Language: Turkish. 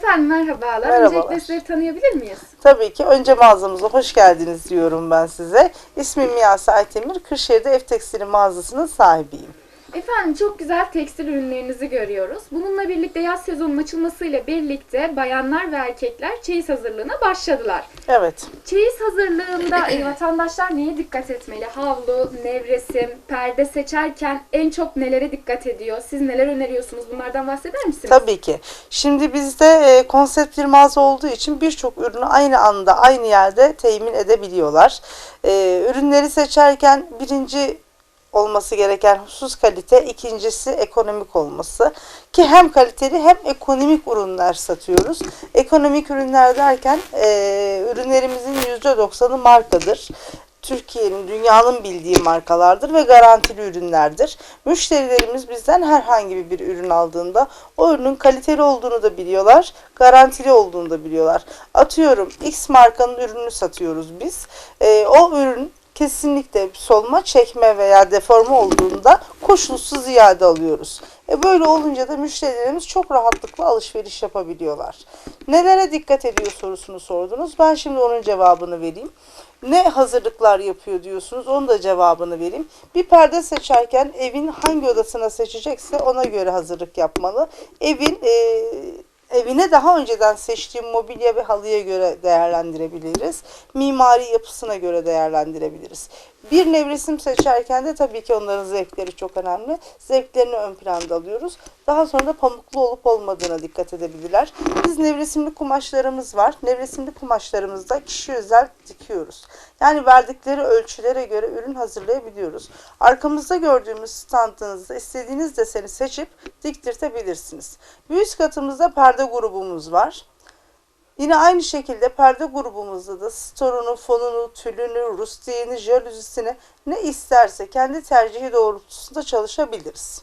Efendim merhabalar. Merhabalar. Öncelikle sizleri tanıyabilir miyiz? Tabii ki önce mağazamıza hoş geldiniz diyorum ben size. İsmim Miyase Aytemir, Kırşehir'de Ev Tekstili mağazasının sahibiyim. Efendim çok güzel tekstil ürünlerinizi görüyoruz. Bununla birlikte yaz sezonunun açılmasıyla birlikte bayanlar ve erkekler çeyiz hazırlığına başladılar. Evet, Çeyiz hazırlığında e, vatandaşlar neye dikkat etmeli? Havlu, nevresim, perde seçerken en çok nelere dikkat ediyor? Siz neler öneriyorsunuz? Bunlardan bahseder misiniz? tabii ki. Şimdi bizde e, konsept bir mağaza olduğu için birçok ürünü aynı anda, aynı yerde temin edebiliyorlar. E, ürünleri seçerken birinci olması gereken husus kalite, ikincisi ekonomik olması. Ki hem kaliteli hem ekonomik ürünler satıyoruz. Ekonomik ürünler derken e, ürünlerimizin %90'ı markadır. Türkiye'nin, dünyanın bildiği markalardır ve garantili ürünlerdir. Müşterilerimiz bizden herhangi bir ürün aldığında o ürünün kaliteli olduğunu da biliyorlar, garantili olduğunu da biliyorlar. Atıyorum X markanın ürününü satıyoruz biz. Ee, o ürün kesinlikle solma, çekme veya deforme olduğunda koşulsuz iade alıyoruz. E böyle olunca da müşterilerimiz çok rahatlıkla alışveriş yapabiliyorlar. Nelere dikkat ediyor sorusunu sordunuz. Ben şimdi onun cevabını vereyim. Ne hazırlıklar yapıyor diyorsunuz. Onun da cevabını vereyim. Bir perde seçerken evin hangi odasına seçecekse ona göre hazırlık yapmalı. Evin e, evine daha önceden seçtiğim mobilya ve halıya göre değerlendirebiliriz. Mimari yapısına göre değerlendirebiliriz. Bir nevresim seçerken de tabii ki onların zevkleri çok önemli. Zevklerini ön planda alıyoruz. Daha sonra da pamuklu olup olmadığına dikkat edebilirler. Biz nevresimli kumaşlarımız var. Nevresimli kumaşlarımızda kişi özel dikiyoruz. Yani verdikleri ölçülere göre ürün hazırlayabiliyoruz. Arkamızda gördüğümüz standınızda istediğiniz deseni seçip diktirtebilirsiniz. Bir üst katımızda perde grubumuz var. Yine aynı şekilde perde grubumuzda da storunu, fonunu, tülünü, rustiğini, jalüzisini ne isterse kendi tercihi doğrultusunda çalışabiliriz.